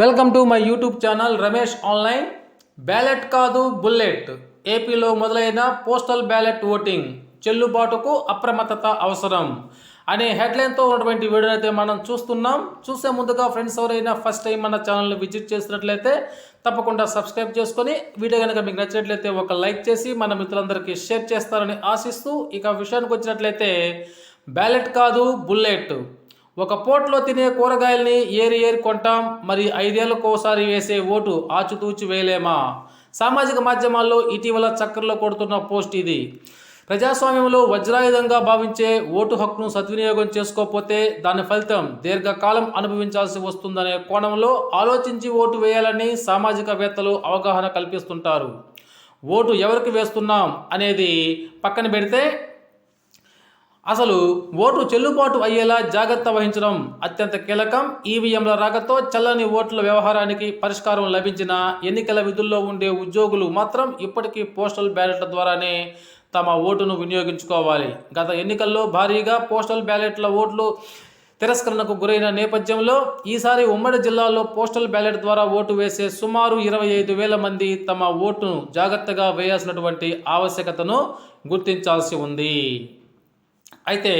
Welcome to my YouTube channel Ramesh online. Ballot కాదు bullet. ఏపీలో మొదలైన పోస్టల్ బ్యాలెట్ ఓటింగ్ చెల్లుబాటుకు అప్రమత్తత అవసరం అనే హెడ్లైన్తో ఉన్నటువంటి వీడియో అయితే మనం చూస్తున్నాం. చూసే ముందుగా ఫ్రెండ్స్ ఎవరైనా ఫస్ట్ టైం మన ఛానల్ని విజిట్ చేసినట్లయితే తప్పకుండా సబ్స్క్రైబ్ చేసుకొని వీడియో కనుక మీకు నచ్చినట్లయితే ఒక లైక్ చేసి మన మిత్రులందరికీ షేర్ చేస్తారని ఆశిస్తూ ఇక విషయానికి వచ్చినట్లయితే బ్యాలెట్ కాదు బుల్లెట్. ఒక పోట్లో తినే కూరగాయల్ని ఏరి ఏరి కొంటాం మరి ఐదేళ్ళకు ఒకసారి వేసే ఓటు ఆచితూచి వేయలేమా? సామాజిక మాధ్యమాల్లో ఇటీవల చక్కర్లో కొడుతున్న పోస్ట్ ఇది. ప్రజాస్వామ్యంలో వజ్రాయుధంగా భావించే ఓటు హక్కును సద్వినియోగం చేసుకోకపోతే దాని ఫలితం దీర్ఘకాలం అనుభవించాల్సి వస్తుందనే కోణంలో ఆలోచించి ఓటు వేయాలని సామాజికవేత్తలు అవగాహన కల్పిస్తుంటారు. ఓటు ఎవరికి వేస్తున్నాం అనేది పక్కన పెడితే అసలు ఓటు చెల్లుబాటు అయ్యేలా జాగ్రత్త వహించడం అత్యంత కీలకం. ఈవీఎంల రాకతో చల్లని ఓట్ల వ్యవహారానికి పరిష్కారం లభించిన ఎన్నికల విధుల్లో ఉండే ఉద్యోగులు మాత్రం ఇప్పటికీ పోస్టల్ బ్యాలెట్ల ద్వారానే తమ ఓటును వినియోగించుకోవాలి. గత ఎన్నికల్లో భారీగా పోస్టల్ బ్యాలెట్ల ఓట్లు తిరస్కరణకు గురైన నేపథ్యంలో ఈసారి ఉమ్మడి జిల్లాలో పోస్టల్ బ్యాలెట్ ద్వారా ఓటు వేసే సుమారు ఇరవై ఐదు వేల మంది తమ ఓటును జాగ్రత్తగా వేయాల్సినటువంటి ఆవశ్యకతను గుర్తించాల్సి ఉంది. అయితే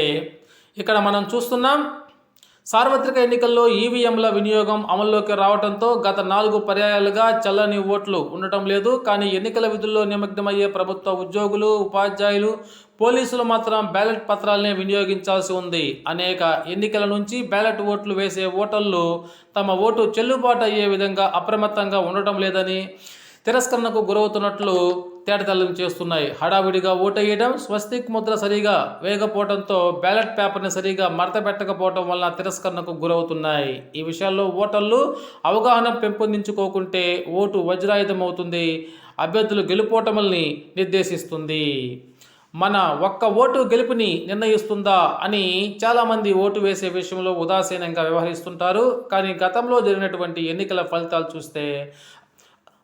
ఇక్కడ మనం చూస్తున్నాం సార్వత్రిక ఎన్నికల్లో ఈవీఎంల వినియోగం అమల్లోకి రావడంతో గత నాలుగు పర్యాయాలుగా చల్లని ఓట్లు ఉండటం లేదు. కానీ ఎన్నికల విధుల్లో నిమగ్నమయ్యే ప్రభుత్వ ఉద్యోగులు ఉపాధ్యాయులు పోలీసులు మాత్రం బ్యాలెట్ పత్రాలనే వినియోగించాల్సి ఉంది. అనేక ఎన్నికల నుంచి బ్యాలెట్ ఓట్లు వేసే ఓటర్లు తమ ఓటు చెల్లుబాటు అయ్యే విధంగా అప్రమత్తంగా ఉండటం లేదని తిరస్కరణకు గురవుతున్నట్లు తేటతెల్లం చేస్తున్నాయి. హడావిడిగా ఓటేయడం స్వస్తిక్ ముద్ర సరిగా వేగపోవడంతో బ్యాలెట్ పేపర్ని సరిగా మడత పెట్టకపోవడం వల్ల తిరస్కరణకు గురవుతున్నాయి. ఈ విషయాల్లో ఓటర్లు అవగాహన పెంపొందించుకోకుంటే ఓటు వజ్రాయుధం అవుతుంది అభ్యర్థులు గెలుపోటముల్ని నిర్దేశిస్తుంది. మన ఒక్క ఓటు గెలుపుని నిర్ణయిస్తుందా అని చాలామంది ఓటు వేసే విషయంలో ఉదాసీనంగా వ్యవహరిస్తుంటారు. కానీ గతంలో జరిగినటువంటి ఎన్నికల ఫలితాలు చూస్తే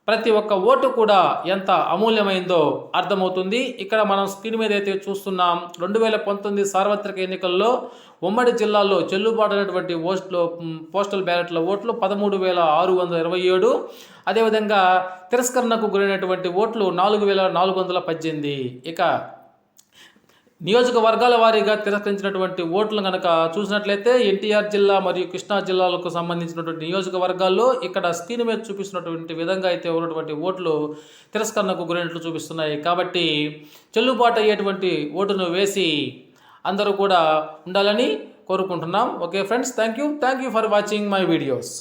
ప్రతి ఒక్క ఓటు కూడా ఎంత అమూల్యమైందో అర్థమవుతుంది. ఇక్కడ మనం స్క్రీన్ మీద అయితే చూస్తున్నాం రెండు వేల పంతొమ్మిది సార్వత్రిక ఎన్నికల్లో ఉమ్మడి జిల్లాలో చెల్లుబాటు అయినటువంటి ఓట్లు పోస్టల్ బ్యాలెట్ల ఓట్లు పదమూడు వేల ఆరు వందల ఇరవై ఏడు. అదేవిధంగా తిరస్కరణకు గురైనటువంటి ఓట్లు నాలుగు వేల నాలుగు వందల పద్దెనిమిది. ఇక నియోజకవర్గాల వారీగా తిరస్కరించినటువంటి ఓట్లు కనుక చూసినట్లయితే ఎన్టీఆర్ జిల్లా మరియు కృష్ణా జిల్లాలకు సంబంధించినటువంటి నియోజకవర్గాల్లో ఇక్కడ స్క్రీన్ మీద చూపిస్తున్నటువంటి విధంగా అయితే ఉన్నటువంటి ఓట్లు తిరస్కరణకు గురైనట్లు చూపిస్తున్నాయి. కాబట్టి చెల్లుబాటు అయ్యేటువంటి ఓటును వేసి అందరూ కూడా ఉండాలని కోరుకుంటున్నాం. Okay friends thank you thank you for watching my videos.